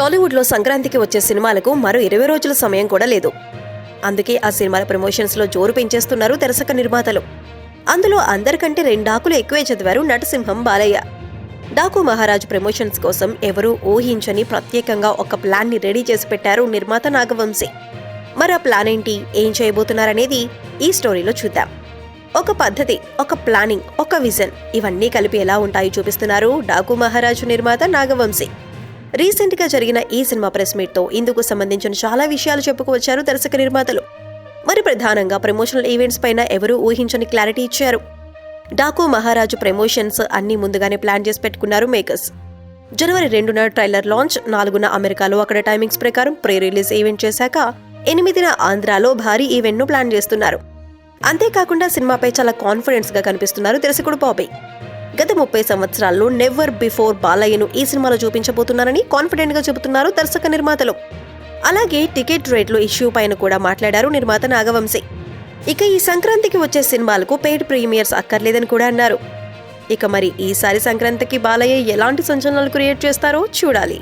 టాలీవుడ్లో సంక్రాంతికి వచ్చే సినిమాలకు మరో ఇరవై రోజుల సమయం కూడా లేదు. అందుకే ఆ సినిమాల ప్రమోషన్స్లో జోరు పెంచేస్తున్నారు దర్శక నిర్మాతలు. అందులో అందరికంటే రెండాకులు ఎక్కువే చదివారు నటసింహం బాలయ్య. డాకు మహారాజ్ ప్రమోషన్స్ కోసం ఎవరూ ఊహించని ప్రత్యేకంగా ఒక ప్లాన్ని రెడీ చేసి పెట్టారు నిర్మాత నాగవంశీ. మరి ఆ ప్లాన్ ఏంటి? ఏం చేయబోతున్నారనేది ఈ స్టోరీలో చూద్దాం. ఒక పద్ధతి ఒక ప్లానింగ్ ఒక విజన్ ఇవన్నీ కలిపి ఎలా ఉంటాయో చూపిస్తున్నారు డాకు మహారాజు నిర్మాత నాగవంశీ. రీసెంట్గా జరిగిన ఈ సినిమా ప్రెస్ మీట్తో ఇందుకు సంబంధించిన చాలా విషయాలు చెప్పుకువచ్చారు దర్శక నిర్మాతలు. మరి ప్రధానంగా ప్రమోషనల్ ఈవెంట్స్ పైన ఎవరూ ఊహించని క్లారిటీ ఇచ్చారు. డాకు మహారాజు ప్రమోషన్స్ అన్ని ముందుగానే ప్లాన్ చేసి పెట్టుకున్నారు మేకర్స్. జనవరి రెండున ట్రైలర్ లాంచ్ నాలుగున అమెరికాలో అక్కడ టైమింగ్స్ ప్రకారం ప్రీ రిలీజ్ ఈవెంట్ చేశాక ఎనిమిదిన ఆంధ్రాలో భారీ ఈవెంట్ను ప్లాన్ చేస్తున్నారు. అంతేకాకుండా సినిమాపై చాలా కాన్ఫిడెన్స్గా కనిపిస్తున్నారు దర్శకుడు బాబీ. గత ముప్పై సంవత్సరాల్లో నెవర్ బిఫోర్ బాలయ్యను ఈ సినిమాలో చూపించబోతున్నారని కాన్ఫిడెంట్గా చెబుతున్నారు దర్శక నిర్మాతలు. అలాగే టికెట్ రేట్లు ఇష్యూ పైన కూడా మాట్లాడారు నిర్మాత నాగవంశీ. ఇక ఈ సంక్రాంతికి వచ్చే సినిమాలకు పెయిడ్ ప్రీమియర్స్ అక్కర్లేదని కూడా అన్నారు. ఇక మరి ఈసారి సంక్రాంతికి బాలయ్య ఎలాంటి సంచలనాలు క్రియేట్ చేస్తారో చూడాలి.